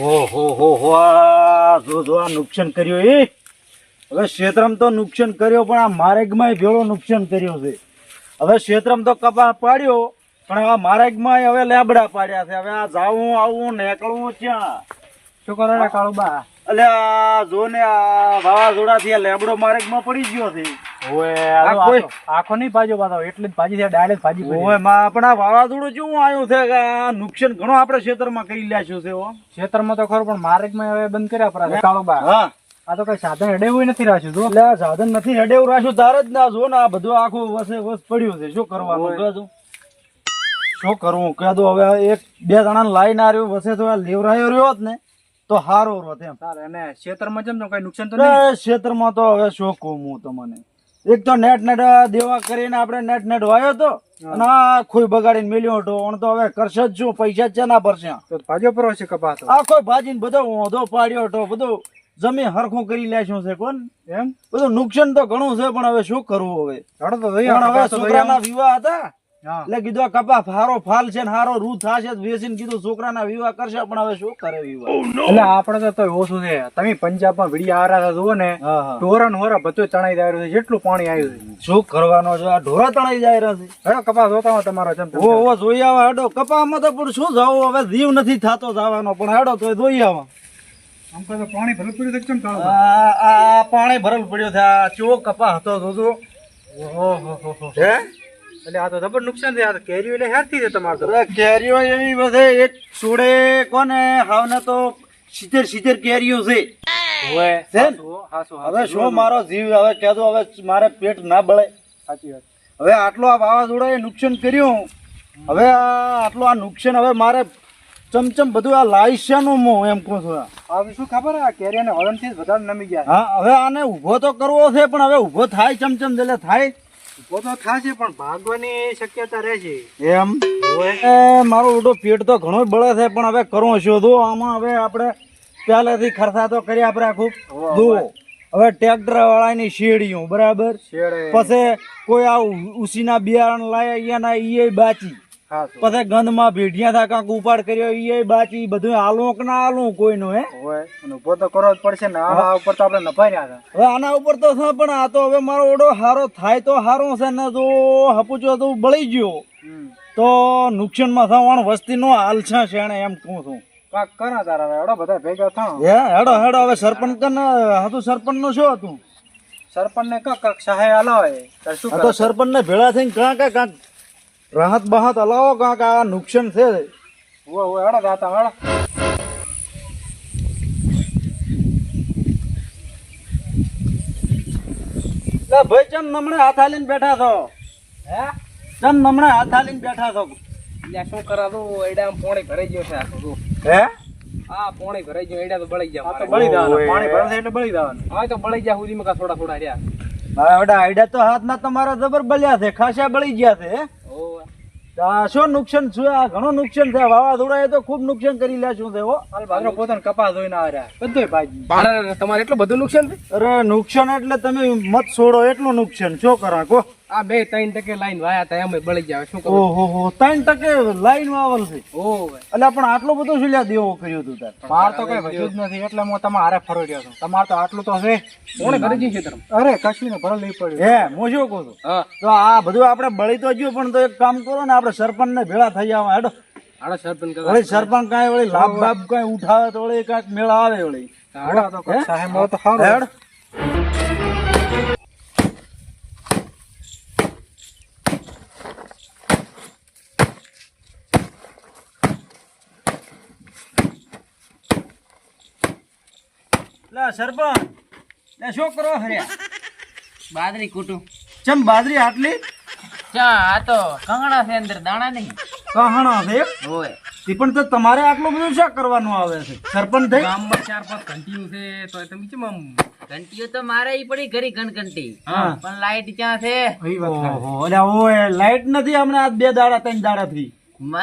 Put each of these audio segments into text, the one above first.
ઓહો, હો હો જો જો, આ નુકસાન કર્યું એ હવે ક્ષેત્રમ તો નુકસાન કર્યો, પણ આ માર્ગમાં ભેળો નુકસાન કર્યો છે. હવે ક્ષેત્રમ તો કપા પાડ્યો, પણ આ માર્ગમાં હવે લેબડા પાડ્યા છે. હવે આ જાવું આવું નીકળવું ક્યાં? શું કરો કાળુબા? એટલે આ જો ને આ વાવાઝોડાથી આ લેબડો મારેગમાં પડી ગયો છે. ઓએ આખો નહીં ભાજો પાછો એટલે જ ભાજી છે ડાયરેક્ટ ભાજી પડી. માં પણ આ વાવાઝોડું કેવું આવ્યું છે કે આ નુકસાન ઘણો આપણે ક્ષેત્રમાં કરી લ્યાશું છે હો. ખેતરમાં તો ખરું પણ માર્ગમાં હવે બંધ કર્યા પર કાળુબા હા. આ તો કઈ સાધન હડેવું નથી રાખ્યું જો. એટલે સાધન નથી હેડેવું રાખ્યું તારે જ ના જો ને આ બધું આખું વસે વસ પડ્યું છે. શું કરવાનું? શું કરવું? કહે તો હવે એક બે જણા લાઈન આ રહ્યો વસે તો લેવરાયો રહ્યો જ ને. તો હારો રોત એમ અને ક્ષેત્રમાં જેમ કઈ નુકસાન તો નહીં? ક્ષેત્રમાં તો હવે શું કહું હું તમને? એક તો નેટ નેટ દેવા કરીને આપણે નેટ નેટ વાયો તો અને આ ખોઈ બગાડીને મેલ્યો હતો. પણ તો હવે કરશે જ શું? પૈસા જ છે ના ભરશે? તો ભાજો પર છે કપાસ તો આ કોઈ ભાજીને બધો ઓંધો પાડ્યો હતો. બધું જમીન હરખું કરી લેશું છે કોણ? એમ? બધું નુકસાન તો ઘણું છે પણ હવે શું કરવું હવે? હવે. છોકરાના વિવાહ હતા. એટલે કીધું આ કપા હારો ફાલ છે ને હારો રૂ થાશે તો વેચીને કીધું છોકરાના વિવાહ કરશે પણ હવે શું કરે વિવાહ? એટલે આપણે તો ઓછું છે. તમે પંજાબમાં વીડિયા આરા હતા જુઓ ને હા હા. ઢોરા ને હોરા બધું તણાઈ જાય છે જેટલું પાણી આવ્યું છે. શું કરવાનો છે? આ ઢોરા તણાઈ જાય રહ્યા છે. હેડો કપા જોતા હોય તમારો જેમ ઓ ઓ જોઈ આવા હેડો. કપામાં તો પણ શું જાવું? હવે જીવ નથી થતો જવાનો પણ હેડો તો જોઈ આવે. આમ તો પાણી ભરલ પડ્યું છે કેમ આ આ પાણી ભરલ પડ્યો છે. આ ચો કપા હતો જોજો. ઓહોહોહો. હે? એટલે આ તો જબર નુકસાન છે આ તો કેરીઓ એટલે હેરથી છે તમારે તો. કેરીઓ એવી બધે એક છોડે કોને હાવને તો સિત્તેર સિત્તેર કેરીઓ છે. હવે શું મારો જીવ હવે કહેતો હવે મારે પેટ ના બળે. સાચી વાત. હવે આટલો આ વાવાઝોડાએ નુકસાન કર્યું હવે આ આટલું આ નુકસાન હવે મારે ચમચમ બધું આ લાઈશાનું હું એમ કહું છું આ. આ શું ખબર આ કેરી અને હળન વધારે નમી ગયા હા હવે આને ઊભો તો કરવો છે પણ હવે ઊભો થાય ચમચમ એટલે થાય. ઊભો તો થશે પણ ભાગવાની શક્યતા રહે એમ? એ મારો ઉડો પેટ તો ઘણો બળે છે પણ હવે કરવો શું? આમાં હવે આપણે પહેલેથી ખર્ચા તો કર્યા આપણે આખું જુઓ હવે ટ્રેક્ટર વાળાની શેડીઓ બરાબર પછી કોઈ આ ઉસીના બિયારણ લાયા અહીંયાના એ બાચી. હાસો ગંધ ગંધમાં ભેઢિયા થા કાંક ઉપાડ કર્યો એ બાચી બધું હાલું કે ના હાલું કોઈનું હે? હોય ઊભો તો કરવો જ પડશે ને આ ઉપર તો આપણે નફાઈ રહ્યા હતા. હવે આના ઉપર તો છે પણ આ તો હવે મારો ઓડો હારો થાય તો હારો છે ને તો હપુચો તો બળી ગયો. તો નુકસાનમાં થવાનું વસ્તીનો હાલ છે શેણે એમ કહું છું. કાક કરા તારા એવડા બધા ભેગા થા હે હેડો હેડો હવે સરપંચ કન હતું સરપંચનું શું હતું? સરપંચ ને કાક સહાય આલો આ તો સરપંચ ને ભેળા થઈને કાં કાં કાંક રાહત બહાત હલાવો કાંક આ નુકસાન છે. હોય હોય હેડો દાતા હેડો લે ભાઈ ચમ નમણે હાથ હાલીને બેઠા છો? હે? ચમ નમણે હાથ હાલીને બેઠા છો? એટલે શું કરા દો એડા પોણી ભરાઈ ગયો છે આખું જો. હે? આ પોણી ભરાઈ ગયો એડા તો બળી ગયા તો તો બળી જવાનું. પાણી ભરાશે એટલે બળી જવાનું. હા તો બળી જાય સુધીમાં કાં થોડા થોડા રહ્યા. હા એડા આઈડિયા તો હાથના તમારા જબર બલ્યા છે. ખાસા બળી ગયા છે હે? શું નુકસાન છે? આ ઘણું નુકસાન છે. વાવાઝોડા તો ખૂબ નુકસાન કરી લે શું થયો બાજરો પોતાનો કપાસ ધોઈને આવ્યા રહ્યા. બધુંય ભાજી તમારે એટલું બધું નુકસાન અરે નુકસાન એટલે તમે મત છોડો એટલું નુકસાન. શું કરા કો આ બે ત્રણ ટકે લાઈન વાયા હતા એમ બળી જાય શું કહું ઓહો હો ત્રણ ટકે લાઈન વાવલ છે. ઓ એટલે પણ આટલો બધું શું લ્યા દેવો કર્યો તું તાર? માર તો કઈ વધ્યું જ નથી એટલે હું તમારે હારે ફરો રહ્યો છું. તમારે તો આટલું તો છે. કોણે કરી છે અરે કશું ને ભરો લઈ પડ્યો. હે હું શું કહું છું? તો આ બધું આપણે બળી તો ગયું પણ તો એક કામ કરો ને આપણે સરપંચ ને ભેળા થઈ જવા હેડો. વળી સરપંચ કાંઈ વળી લાભ બાભ કાંઈ ઉઠાવે તો વળી કાંઈક મેળા આવે વળી. હાડો તો સાહેબ તો સારું હેડ સરપંચ. લે શું કરો હર્યા બાદરી કુટું. ચમ બાજરી આટલી? ચા આ તો કંગણા છે અંદર દાણા નહીં. કહાણા છે હોય. ઈ પણ તો તમારે આટલું બધું શા કરવાનું આવે છે? સરપંચ થઈ? ગામમાં ચાર પાંચ ઘંટીયું છે તો તમે કેમ આમ ઘંટીઓ તો મારે ઈ પડી ઘરી ઘંટી હા. પણ લાઈટ ક્યાં છે? ઓહો ઓય લાઈટ નથી હમણાં આ બે દાડા ત્રણ દાડા થી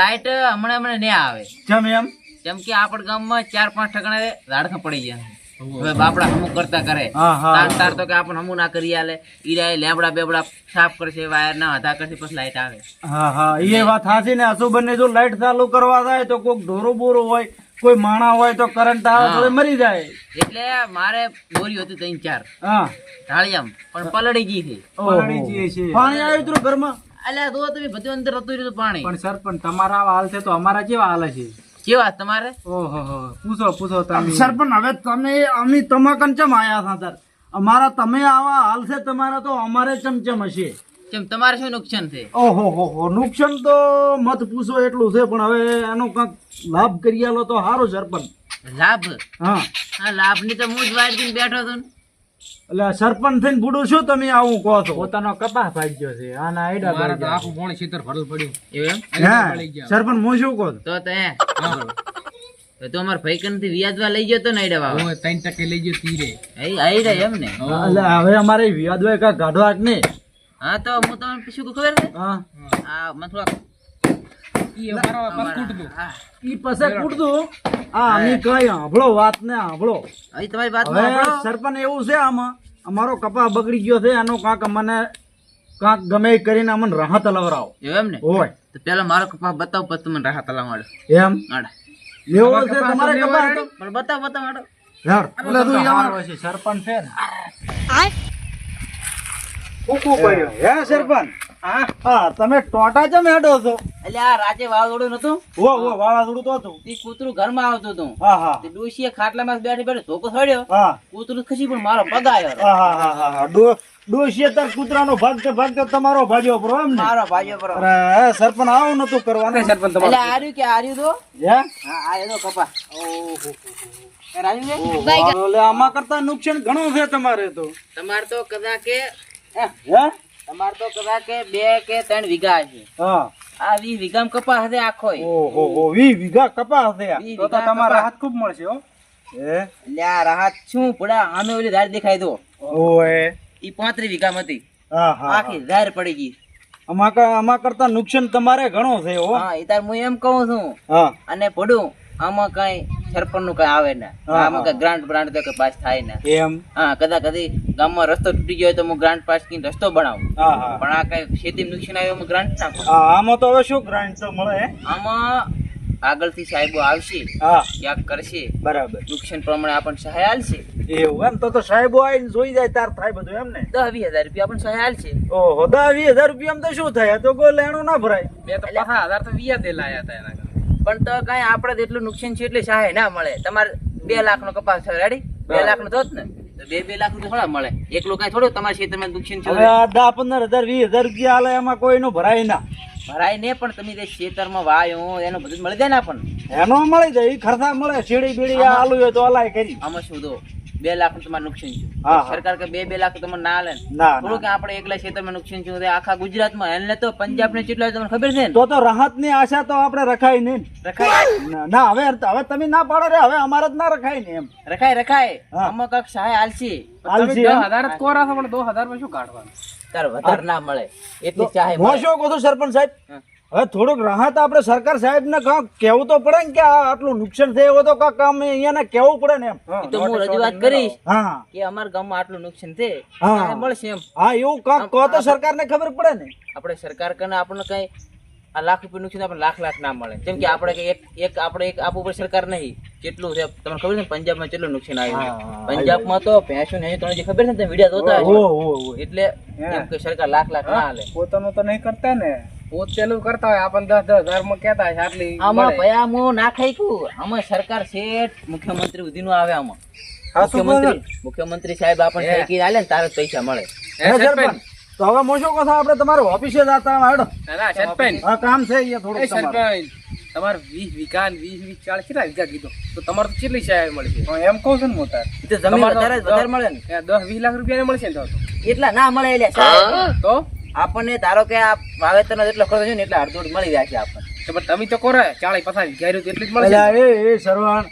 લાઈટ હમણાં હમણાં ને આવે. ચમ એમ? કેમ કે આપણા ગામમાં ચાર પાંચ ઠકાણે ઝાડખા પડી ગયા હવે બાપડા હમું કરતા કરે. હા હા. તાર તાર તો કે આપણ હમું ના કરી આલે. ઈરા લેબડા બેબડા સાફ કરશે વાયર ના હતા કરશે પછી લાઈટ આવે. હા હા. એ વાત સાચી ને. અશુભન જો લાઈટ ચાલુ કરવા જાય તો કોક ઢોરો બોરો હોય કોઈ માણા હોય તો કરંટ આવે તો મરી જાય. એટલે મારે બોરી હતી ત્રણ ચાર. હા. ઢાળિયામ. પણ પલડી ગઈ છે. પલડી ગઈ છે. પાણી આવ્યું હતું ઘરમાં? અલ્યા તો તમે બધું અંદર હતું રહ્યું પાણી. પણ સર પણ તમારા આવા હાલ છે તો અમારા કેવા હાલ છે? કેવા તમારે? ઓહો હો. પૂછો પૂછો તમે. સરપંચ હવે તમે અમે તમાકન ચમ આયા હતા સર? અમારા તમે આવા હાલ છે તમારા તો અમારે ચમચમ હશે? કેમ તમારે શું નુકસાન છે? ઓહો હો હો. નુકસાન તો મત પૂછો એટલું છે પણ હવે એનો કંઈક લાભ કરી આલો તો સારો સરપંચ. લાભ? હા. હા લાભની તો હું જ વાઈટ બેઠો હતો ને. એટલે સરપંચ થઈને બુડો શું તમે આવું કહો છો? પોતાનો કપાસ ભાગ્યો છે આના આઈડા ભાગ્યા. એવું એમ? હા સરપંચ હું શું કહું? તો તો તો તો અમાર ભાઈ કનથી વ્યાજવા લઈ ગયો તો ને આઈડા વાળો? એ આઈડા એમ ને? એટલે હવે અમારે વ્યાજ હોય ગાઢવા કાઢવા નહીં. હા તો હું તમને શું કહું ખબર છે? હા. આ મને થોડાક અમારા- હા. ઈ પછી કૂટતું આ અમે કઈ સાંભળો વાત ને સાંભળો હવે તમારી વાત હવે સરપંચ એવું છે આમાં. અમારો કપા બગડી ગયો છે એનો કાંક મને કાંક ગમે કરીને અમને રાહત લવરાવો એમ ને? હોય. તો પેલા મારો કપા બતાવ પછી તમને રાહત તલા એમ? લેવો છે તમારે કપા પણ બતાવ બતાવ માડો યાર, એટલે તું યાર. છે સરપંચ છે ને. હે સરપંચ? હા? તમે ટોટા ચમ હેડો છો? એટલે આ રાતે વાવાઝોડું નતું? ઓ ઓ વાવાઝોડું તો હતું. તે કૂતરું ઘરમાં આવતું હતું. હા હા. તે ડોશીએ ખાટલામાં બેઠી બેઠી ધોકો સડ્યો હા. કૂતરું ખસી પણ મારો પગ આવ્યો હા હા હા ડો ડોશીએ તાર કૂતરાનો ભાગતે ભાગતે તમારો ભાજ્યો પરો એમ ને? મારો ભાજ્યો પર અરે સરપંચ આવું નતું કરવાનું. સરપંચ એટલે આર્યું કે આર્યું તો? હે? હા આ એનો કપા? ઓહો, એટલે આમાં કરતા નુકસાન ઘણું છે તમારે તો. તમારે તો કદાચ કે હે? તમારે તો કદાચ કે બે કે ત્રણ વીઘા છે હા. આ વીસ વીઘામાં કપા હશે આખો ઓહો હો વી વીઘા કપાસ છે તો તો તમારે રાહત ખૂબ મળશે હો. એ લ્યા રાહત શું? પડા આમે ઓલી ધાર દેખાય તો. ઓય ઈ પાંત્રીસ વીઘામાં હતી. હા હા આખી ધાર પડી ગઈ. ક- આમાં કરતા નુકસાન તમારે ઘણો છે હો. હા એ તાર હું એમ કહું છું. હા. અને પડું આમાં કઈ સરપંચનું કઈ આવે ને. આમાં કઈ ગ્રાન્ટ બ્રાન્ટ તો પાસ થાય ને. એમ. હા કદાચ કદી ગામમાં રસ્તો તૂટી ગયો તો હું ગ્રાન્ટ પાસ કરીને રસ્તો બનાવું. પણ આ કઈ ખેતી નુકસાન આવ્યું હું ગ્રાન્ટ નાખું આમાં તો હવે શું ગ્રાન્ટ તો મળે? આમાં આગળથી સાહેબો આવશે ક્યાંક કરશે. બરાબર. નુકસાન પ્રમાણે આપણને સહાય આલશે. એવું એમ તો તો સાહેબો આવીને જોઈ જાય તાર થાય બધું એમ ને? દસ વીસ હજાર રૂપિયા આપણને સહાય આલશે. ઓહો દસ વીસ હજાર રૂપિયા તો શું થાય? તો કોઈ લેણું ના ભરાય. પણ તો કઈ આપડે જેટલું એટલું નુકસાન છે એટલે સહાય ના મળે. તમારે બે લાખ નો કપાસ થયો રેડી બે લાખ નો થત ને. તો બે બે લાખનું થોડા મળે. એકલું કઈ થોડું તમારા નુકસાન છે દસ પંદર હજાર વીસ હજાર રૂપિયા હાલે એમાં કોઈનું ભરાય ના. ભરાય ને પણ તમે જે ખેતરમાં વાયો એનો બધું મળી જાય ને આપણને. એનો મળી જાય ઈ ખર્ચા મળે શેડી બીડી આલુ હોય તો અલાય કરી. આમાં શું દો બે લાખ તમારે નુકસાન હા. સરકાર કે બે બે લાખ તમને ના લે ને. થોડું કે આપણે એકલા ક્ષેત્રમાં નુકસાન છે તો આખા ગુજરાતમાં એને તો પંજાબ ને કેટલા તમને ખબર છે તો તો રાહતની આશા તો આપણે રખાય નહીં રખાય. ના, હવે હવે તમે ના પાડો રે હવે અમારે જ ના રખાય ને એમ. રખાય રખાય. હા. આમાં પણ હજાર આલશે. હાલશે એમ? તાર વધારે ના મળે. એટલી ચાહે હું શું કહું છું સરપંચ સાહેબ. હવે થોડુંક રાહત આપણે સરકાર સાહેબ ને કેવું તો પડે ને કે આટલું નુકસાન થયું તો કાંક અમે અહીંયા કેવું પડે ને એમ. તો હું રજૂઆત કરીશ હા. કે અમારા ગામમાં આટલું નુકસાન છે. હા. મળશે એમ. હા એવું કાંક કહો તો સરકારને ખબર પડે ને. આપણે સરકાર કને આપણને કઈ આ લાખ રૂપિયા નુકસાન આપણે લાખ લાખ ના મળે. કેમ કે આપણે કઈ એક એક આપણે એક આપવું પડે સરકાર નહીં. કેટલું છે તમને ખબર છે પંજાબ પંજાબમાં કેટલું નુકસાન આવ્યું પંજાબ પંજાબમાં તો ભેંસો ને તમને જે ખબર છે ને વિડિયા વીડિયો જોતા એટલે એમ કે સરકાર લાખ લાખ ના હાલે. પોતાનું તો નહીં કરતા ને. પોતેલું કરતા હોય આપણને દસ દસ હજારમાં કેતા હોય આટલી આમાં ભયા હું ના ખાઈ કું સરકાર શેઠ મુખ્યમંત્રી સુધીનું આવે આમાં. મુખ્યમંત્રી મુખ્યમંત્રી સાહેબ આપણને કઈ કઈ આલે ને તારે પૈસા મળે. તો હવે હું શું આપણે તમારે ઓફિસે જતા હેડો. હા કામ છે અહીંયા થોડુંક તમારે. તમારે વીસ વીઘા ને વીસ વીસ ચાલીસ કેટલા વીઘા કીધું? તો તમારે તો કેટલી સહાય મળશે એમ કહું છું ને મોટા. એ વધારે મળે ને. દસ વીસ લાખ રૂપિયા મળશે ને તો? એટલા ના મળે એટલે તો? આપણને ધારો કે આ વાવેતરનો જેટલો ખર્ચ છે ને એટલે અડધો મળી જાય છે આપણને. પણ તમે તો કરો ચાલીસ પચાસ વીઘા એટલી જ મળશે એ એ સરવાણ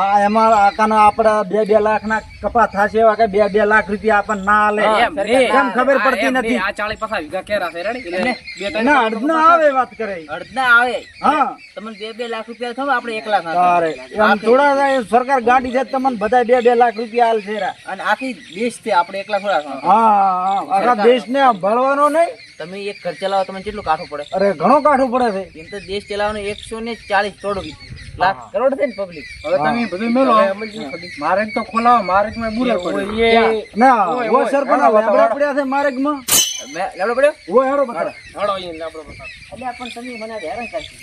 આ એમાં આકાના આપડા બે બે લાખ ના કપા થશે એવા કે બે બે લાખ રૂપિયા આપણને ના આલે. એમ કેમ ખબર પડતી નથી? આ ચાલીસ પસાવી વીઘા કેરા છે રેડી? એટલે એને બે ત્રણ ના અડધ આવે વાત કરે. અડધના આવે? હા. તમને બે બે લાખ રૂપિયા આપણે એક લાખ. થોડા સરકાર ગાડી છે તમને બધા બે બે લાખ રૂપિયા છે અને આખી દેશ છે આપણે થોડા હા આખા દેશ ને ભળવાનો નહીં. તમે એક ઘર ચલાવો તમને કેટલું કાઠું પડે? અરે ઘણો કાઠું પડે છે. એમ તો દેશ ચલાવવાનો એકસો ને ચાલીસ કરોડ લાખ કરોડ છે ને પબ્લિક હવે તમે બધું મેળો મારે તો ખોલાવો મારે માં બુરે પડે ના ઓ સરપંચ લેબડા. પડ્યા છે માર્ગમાં લેવડો પડ્યો? ઓ હેડો બતાવો હેડો અહીં આપણો બતાવો. એટલે પણ તમે મને હેરાન કરશો.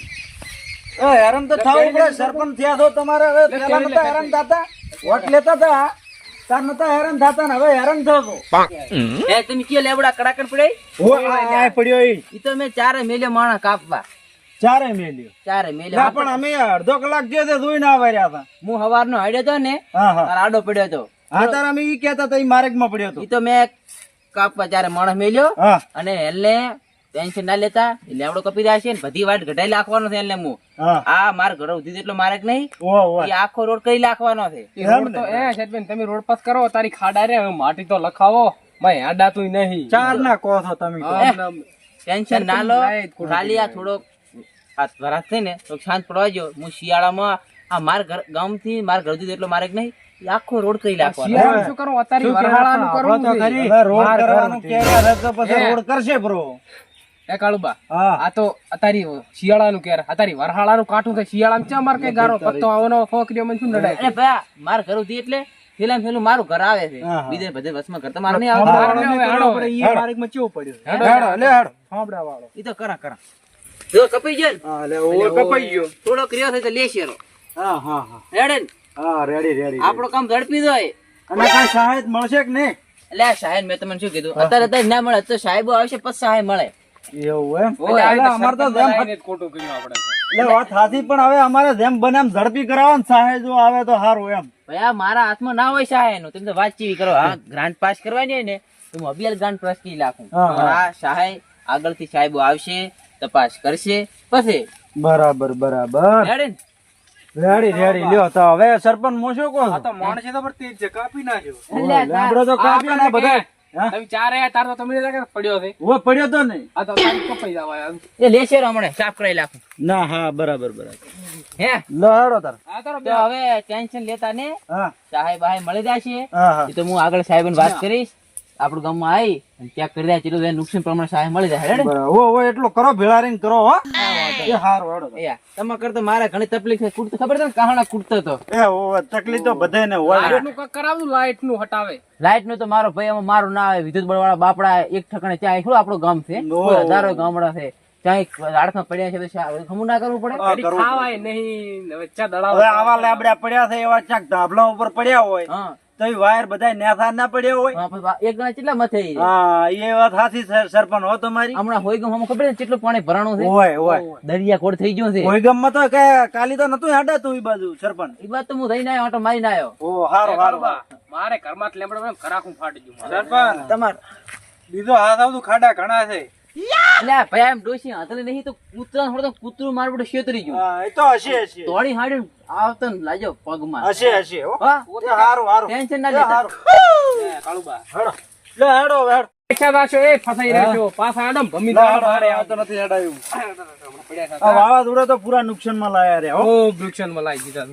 હેરાન તો થવું પડે. સરપંચ થયા છો તમારે હવે પહેલા નતા હેરાન થતા. વોટ લેતા હતા? તાર નતા હેરાન થતા ને હવે હેરાન થયો એ તમે કયો લેવડા કડાકડ પડ્યા ઓ આ આ પડ્યો ઈ. ઈ તો મેં ચારે મેલ્યો માણસ કાપવા. ચારે મેલ્યો ચારે ના પણ અમે અડધો કલાક જે છે આવ્યા રહ્યા હતા. હું હવારનો હાડ્યો તો ને તાર આડો પડ્યો તો હા તાર અમે ઈ કહેતા હતા ઈ માર્ગમાં પડ્યો હતો. ઈ તો મેં કાપવા ચારે માણસ મેલ્યો અને એમને ટેન્શન ના લેતા. લેવડો કપી રહ્યા છે ને બધી વાટ ઘટાઈ નાખવાનો છે એટલે હું. આ માર ઘર ઉધી એટલો માર્ગ નહીં. ઓ ઓ એ આખો રોડ કરી નાખવાનો છે. એ રોડ તો એ શેઠબેન તમે રોડ પાસ કરો તારી ખાડા રે માટી તો લખાવો. મેં આડાતું નહીં. ચાર ના કહો છો તમે. ટેન્શન ના લો. ખાલી આ થોડો આ વરાસ છે ને તો શાંત પડવા જો હું શિયાળામાં આ માર ઘર ગામથી માર ઘર સુધી એટલો માર્ગ નહીં. આખો રોડ કરી નાખવાનો શું કરું? અત્યારે કરવાનું. રોડ કરશે બ્રો એ કાળુબા આ તો અતારી શિયાળાનું કેર અતારી વરહાળાનું કાઠું કે શિયાળામાં ચા માર કઈ ગારો પત્તો આવવાનો ફોકરીઓ મને શું નડાય? અરે ભયા માર ઘર સુધી એટલે પેલા પેલું મારું ઘર આવે છે. બીજે બધે વસમાં ઘર. તમારે નહીં હા, આવતું? માં ચેવું પડ્યું? હેડો. લે હેડો. ફાંબડા વાળો ઈ તો કરા કરા. જો કપાઈ ગયો હા લે ઓ કપાઈ ગયો. થોડો ક્રિયો થાય તો લેશે રો હા હા હા. રેડી હા રેડી રેડી આપણો કામ ઝડપી દોય અને કઈ સહાય મળશે કે નહીં? એટલે સાહેબ મેં તમને શું કીધું? અત્યારે અત્યારે ના મળે તો સાહેબો આવશે પછી સહાય મળે. એવું એમ? એટલે અમારે તો જેમ ખોટું કર્યું આપણે એટલે વાત સાચી પણ હવે અમારે જેમ બને એમ ઝડપી કરાવો ને સહાય જો આવે તો સારું એમ. ભાઈ મારા હાથમાં ના હોય સહાયનું તમે તો વાત ચીવી કરો. હા ગ્રાન્ટ પાસ કરવાની હોય ને તો હું અભિયાલ ગ્રાન્ટ પાસ કરી નાખું. આ સહાય આગળથી સાહેબો આવશે તપાસ કરશે. પછી બરાબર બરાબર. રેડી રેડી લ્યો તો હવે સરપંચ મોશો કોણ? આ તો માણસે તો પર તે જ કાપી નાખ્યો. એટલે આ તો કાપી ના બધા? તમે ચાર આયા તાર તો તમને લાગે પડ્યો છે. ઊભો પડ્યો તો નહીં. આ તો કપાઈ જવાય એ લેશે રો સાફ કરાઈ નાખું. ના હા બરાબર બરાબર. હે? લો તાર. આ તારો હવે ટેન્શન લેતા ને. હા. બહાય મળી જશે. એ તો હું આગળ સાહેબ વાત કરીશ. આપણું ગામમાં આવી અને ચેક કરી દે ચેટલું નુકસાન પ્રમાણે સહાય મળી જાય હેડે ઓ ઓ કરો ભેળા રહીને કરો હો. એ હારું હેડો. એ તમારા કરતા મારે ઘણી તકલીફ છે કૂટતો ખબર છે ને કહાણા કૂટતો હતો એ ઓ તકલીફ તો બધાને હોય. લાઈટનું કાંઈક કરાવવું લાઈટનું હટાવે. લાઈટનું તો મારો ભાઈ મારું ના આવે વિદ્યુત બળ વાળા બાપડા એક ઠકાણે ત્યાં શું આપણું ગામ છે કોઈ હજારો ગામડા છે ત્યાં પડ્યા છે તો ખમું ના કરવું પડે? ખાવાય નહીં હવે ચા દડાવ આવા લાબડા પડ્યા છે એવા ચાક ધાબલા ઉપર પડ્યા હોય. હા. તો વાયર બધા નેથા ના પડ્યા હોય. એક ગણા કેટલા મથે હા એ વાત સાચી સરપંચ હો તમારી? હમણાં હોય ગમ ખબર છે કેટલું પાણી ભરાણું છે? હોય હોય. દરિયા ખોડ થઈ ગયો છે. હોય ગમમાં તો કે કાલી તો નતું હેડાતું એ બાજુ સરપંચ. એ વાત તો હું થઈને આવ્યો આટો મારીને આવ્યો. ઓ હારો હારો મારે ઘરમાં લેમડો ખરાખું ફાટી ગયું. સરપંચ તમાર બીજો હાથ આવતું ખાડા ઘણા છે. એટલે ભાઈ એમ ડોસી હાથલે નહીં તો કૂતરા થોડો કૂતરું મારું બધું શેતરી ગયું. હા, એ તો હશે હશે. તોડી હાડી આવતો ને લાજો પગમાં. હશે હશે હો. હારું હારું. ટેન્શન ના લેતા. કાળુબા હેડો. લે હેડો હેડો. પૈસા રાખ્યો એ ફસાઈ રહેજો પાછા આડમ ભમી લે, દાડા. હેડો, મારે હેડો, આ તો નથી હેડાયું. વાવાઝોડા તો પૂરા નુકસાનમાં લાયા રે ઓ માં લાગી દીધા